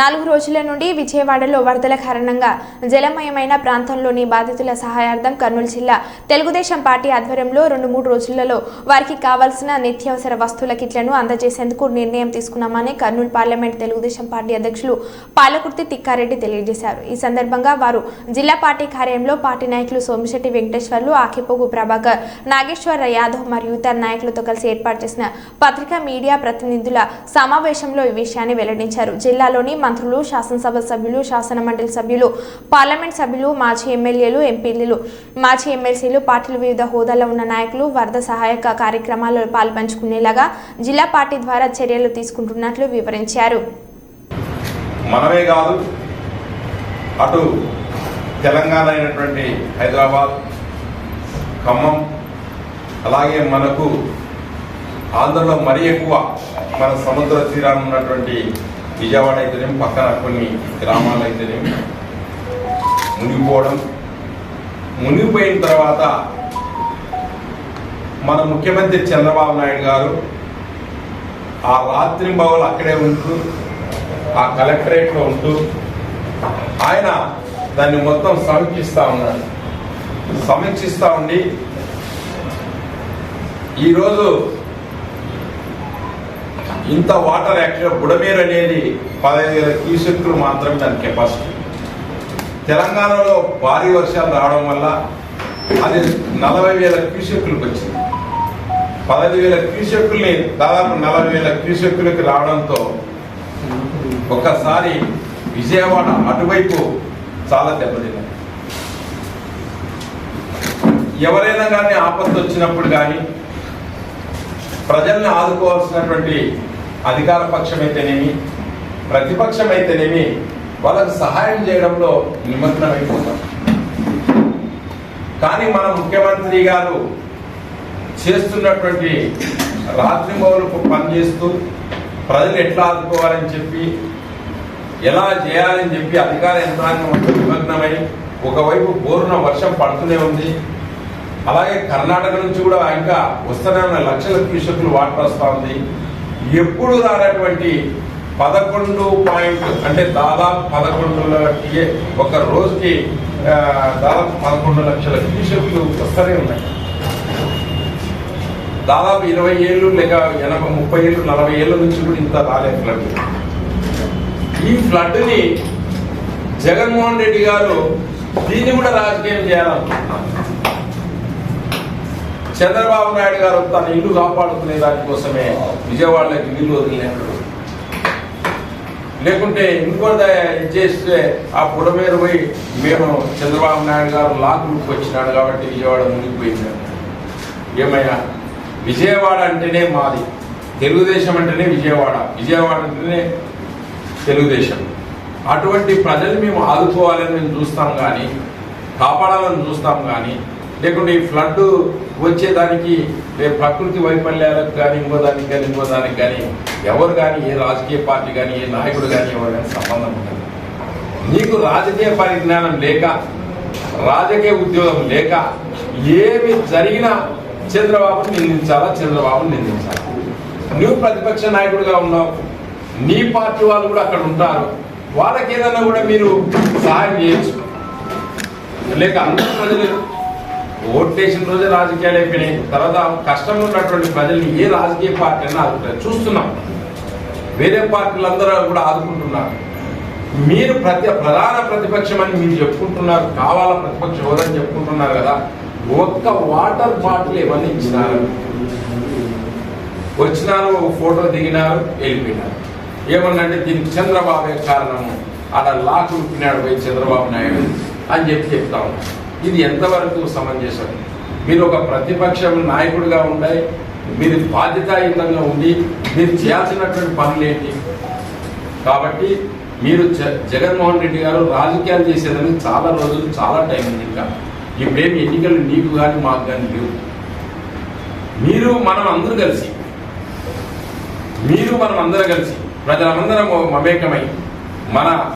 నాలుగు రోజుల నుండి విజయవాడలో వరదల కారణంగా జలమయమైన ప్రాంతంలోని బాధితుల సహాయార్థం కర్నూలు జిల్లా తెలుగుదేశం పార్టీ ఆధ్వర్యంలో రెండు మూడు రోజులలో వారికి కావాల్సిన నిత్యావసర వస్తువుల కిట్లను అందజేసేందుకు నిర్ణయం తీసుకున్నామని కర్నూలు పార్లమెంట్ తెలుగుదేశం పార్టీ అధ్యక్షులు పాలకుర్తి తిక్కారెడ్డి తెలియజేశారు. ఈ సందర్భంగా వారు జిల్లా పార్టీ కార్యాలయంలో పార్టీ నాయకులు సోమిశెట్టి వెంకటేశ్వర్లు ఆకిపోగు ప్రభాకర్ నాగేశ్వర యాదవ్ మరియు ఇతర నాయకులతో కలిసి ఏర్పాటు చేసిన పత్రికా మీడియా ప్రతినిధుల సమావేశంలో ఈ విషయాన్ని వెల్లడించారు. జిల్లాలోని మంత్రులు శాసనసభ సభ్యులు శాసనమండలి సభ్యులు పార్లమెంట్ సభ్యులు మాజీ ఎమ్మెల్యేలు ఎంపీలు మాజీ ఎమ్మెల్సీలు పార్టీలు వివిధ హోదాలో ఉన్న నాయకులు వరద సహాయక కార్యక్రమాల్లో పాల్పంచుకునేలాగా జిల్లా పార్టీ ద్వారా చర్యలు తీసుకుంటున్నట్లు వివరించారు. మనమే కాదు అటు తెలంగాణ అయినటువంటి హైదరాబాద్ ఖమ్మం అలాగే మనకు ఆంధ్రలో మరీ ఎక్కువ మన సముద్ర తీరాన్ని ఉన్నటువంటి విజయవాడ అయితేనేమి పక్కన కొన్ని గ్రామాలు అయితేనేమి మునిగిపోవడం. మునిగిపోయిన తర్వాత మన ముఖ్యమంత్రి చంద్రబాబు నాయుడు గారు ఆ రాత్రి బావులు అక్కడే ఉంటూ ఆ కలెక్టరేట్లో ఉంటూ ఆయన దాన్ని మొత్తం సమీక్షిస్తూ ఉన్నాడు సమీక్షిస్తూ ఉండి ఈరోజు ఇంత వాటర్ యాక్చువల్గా బుడమేరు అనేది పదహైదు వేల క్యూసెక్లు మాత్రమే దాని కెపాసిటీ. తెలంగాణలో భారీ వర్షాలు రావడం వల్ల అది నలభై వేల క్యూసెక్కులకు వచ్చింది. పదహైదు వేల క్యూసెక్కుల్ని దాదాపు నలభై వేల క్యూసెక్కులకి రావడంతో ఒక్కసారి విజయవాడ అటువైపు చాలా దెబ్బతిన్నది ఎవరైనా కానీ ఆపత్తు వచ్చినప్పుడు కానీ ప్రజల్ని ఆదుకోవాల్సినటువంటి అధికార పక్షం అయితేనేమి ప్రతిపక్షం అయితేనేమి వాళ్ళకు సహాయం చేయడంలో నిమగ్నమైపోతాం. కానీ మన ముఖ్యమంత్రి గారు చేస్తున్నటువంటి రాత్రి మౌలకు పనిచేస్తూ ప్రజలు ఎట్లా ఆదుకోవాలని చెప్పి ఎలా చేయాలని చెప్పి అధికార యంత్రాంగం నిమగ్నమై ఒకవైపు బోరున వర్షం పడుతూనే ఉంది. అలాగే కర్ణాటక నుంచి కూడా ఇంకా వస్తున్న లక్షల క్యూసెక్లు వాటర్ వస్తూ ఉంది. ఎప్పుడు రానటువంటి పదకొండు పాయింట్ అంటే దాదాపు పదకొండు ఒక రోజుకి దాదాపు పదకొండు లక్షల క్యూసెక్లు వస్తూనే ఉన్నాయి. దాదాపు ఇరవై ఏళ్ళు లేక ఎనభై ముప్పై ఏళ్ళు నలభై ఏళ్ళ నుంచి కూడా ఇంత రాలేదు ఫ్లడ్ ఈ ఫ్లడ్ని జగన్మోహన్ రెడ్డి గారు దీన్ని కూడా రాజకీయం చేయాలనుకుంటున్నారు. చంద్రబాబు నాయుడు గారు తన ఇల్లు కాపాడుకునే దానికోసమే విజయవాడలోకి నీళ్ళు వదిలినప్పుడు లేకుంటే ఇంకో ఇది చేస్తే ఆ పుడమేరు పోయి మేము చంద్రబాబు నాయుడు గారు లాక్ వచ్చినాడు కాబట్టి విజయవాడ మునిగిపోయింది. ఏమయ్యా విజయవాడ అంటేనే మాది. తెలుగుదేశం అంటేనే విజయవాడ. విజయవాడ అంటేనే తెలుగుదేశం. అటువంటి ప్రజలు మేము ఆదుకోవాలని మేము చూస్తాం కానీ కాపాడాలని చూస్తాం కానీ లేకుంటే ఈ ఫ్లడ్ వచ్చేదానికి రేపు ప్రకృతి వైఫల్యాలకు కానీ ఇంకో దానికి కానీ ఇంకో దానికి కానీ ఎవరు కానీ ఏ రాజకీయ పార్టీ కానీ ఏ నాయకుడు కానీ ఎవరు కానీ సంబంధం ఉండదు. నీకు రాజకీయ పరిజ్ఞానం లేక రాజకీయ ఉద్యోగం లేక ఏమి జరిగినా చంద్రబాబు నిందించాలా చంద్రబాబు నిందించాలా? నువ్వు ప్రతిపక్ష నాయకుడిగా ఉన్నావు. నీ పార్టీ వాళ్ళు కూడా అక్కడ ఉంటారు. వాళ్ళకి ఏదన్నా కూడా మీరు సహాయం చేయొచ్చు. లేక అందరూ ప్రజలు ఓటేసిన రోజే రాజకీయాలు అయిపోయినాయి. తర్వాత కష్టంలో ఉన్నటువంటి ప్రజల్ని ఏ రాజకీయ పార్టీ అయినా ఆదుకుంటారు చూస్తున్నాం. వేరే పార్టీలు అందరూ కూడా ఆదుకుంటున్నారు. మీరు ప్రతి ప్రధాన ప్రతిపక్షం అని మీరు చెప్పుకుంటున్నారు కావాల ప్రతిపక్ష హోదని చెప్పుకుంటున్నారు కదా ఒక్క వాటర్ బాటిల్ ఏమన్నా ఇచ్చినారు? వచ్చినారు ఒక ఫోటో దిగినారు వెళ్ళిపోయినారు. ఏమన్నంటే దీనికి చంద్రబాబే కారణము. అక్కడ లాక్ ఉప్పినాడు పోయి చంద్రబాబు నాయుడు అని చెప్పి చెప్తా ఉన్నారు ఇది ఎంతవరకు సమంజసం? మీరు ఒక ప్రతిపక్ష నాయకుడిగా ఉండే మీరు బాధ్యతాయుతంగా ఉండి మీరు చేయాల్సినటువంటి పనులు ఏంటి కాబట్టి మీరు జ- జగన్మోహన్ రెడ్డి గారు రాజకీయాలు చేసేదని చాలా రోజులు చాలా టైం ఉంది ఇంకా. ఇప్పుడేమి ఎన్నికలు నీకు కానీ మాకు కానీ లేవు. మీరు మనం అందరూ కలిసి మీరు మనం అందరూ కలిసి ప్రజలందరం మమేకమై మన